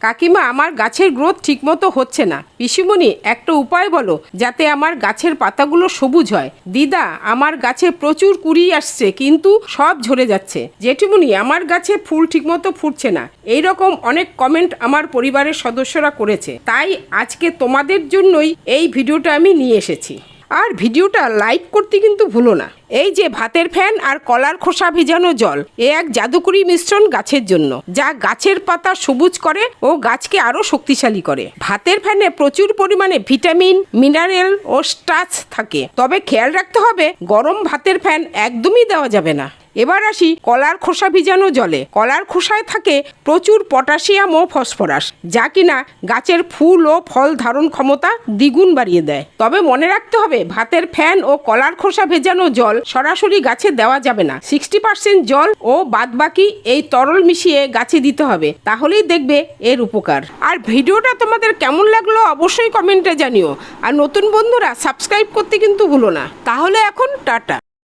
কাকিমা, আমার গাছের গ্রোথ ঠিকমতো হচ্ছে না। পিসিমণি, একটা উপায় বলো, যাতে আমার গাছের পাতাগুলো সবুজ হয়। দিদা, আমার গাছে প্রচুর কুড়ি আসছে, কিন্তু সব ঝরে যাচ্ছে। জেঠিমণি, আমার গাছে ফুল ঠিকমতো ফুটছে না। এই রকম অনেক কমেন্ট আমার পরিবারের সদস্যরা করেছে। তাই আজকে তোমাদের জন্যই এই ভিডিওটা আমি নিয়ে এসেছি। আর ভিডিওটা লাইক করতে কিন্তু ভুলো না। এই যে ভাতের ফ্যান আর কলার খোসা ভিজানো জল, এ এক জাদুকরি মিশ্রণ গাছের জন্য, যা গাছের পাতা সবুজ করে ও গাছকে আরও শক্তিশালী করে। ভাতের ফ্যানে প্রচুর পরিমাণে ভিটামিন, মিনারেল ও স্টাচ থাকে। তবে খেয়াল রাখতে হবে, গরম ভাতের ফ্যান একদমই দেওয়া যাবে না। এবার আসি কলার খোসা ভিজানো জলে। কলার খোসায় থাকে প্রচুর পটাশিয়াম ও ফসফরাস, যা কিনা গাছের ফুল ও ফল ধারণ ক্ষমতা দ্বিগুণ বাড়িয়ে দেয়। তবে মনে রাখতে হবে, ভাতের ফ্যান ও কলার খোসা ভেজানো জল সরাসরি গাছে দেওয়া যাবে না। সিক্সটি পার্সেন্ট জল ও বাদবাকি এই তরল মিশিয়ে গাছে দিতে হবে, তাহলেই দেখবে এর উপকার। আর ভিডিওটা তোমাদের কেমন লাগল অবশ্যই কমেন্টে জানিও। আর নতুন বন্ধুরা, সাবস্ক্রাইব করতে কিন্তু ভুলো না। তাহলে এখন টাটা।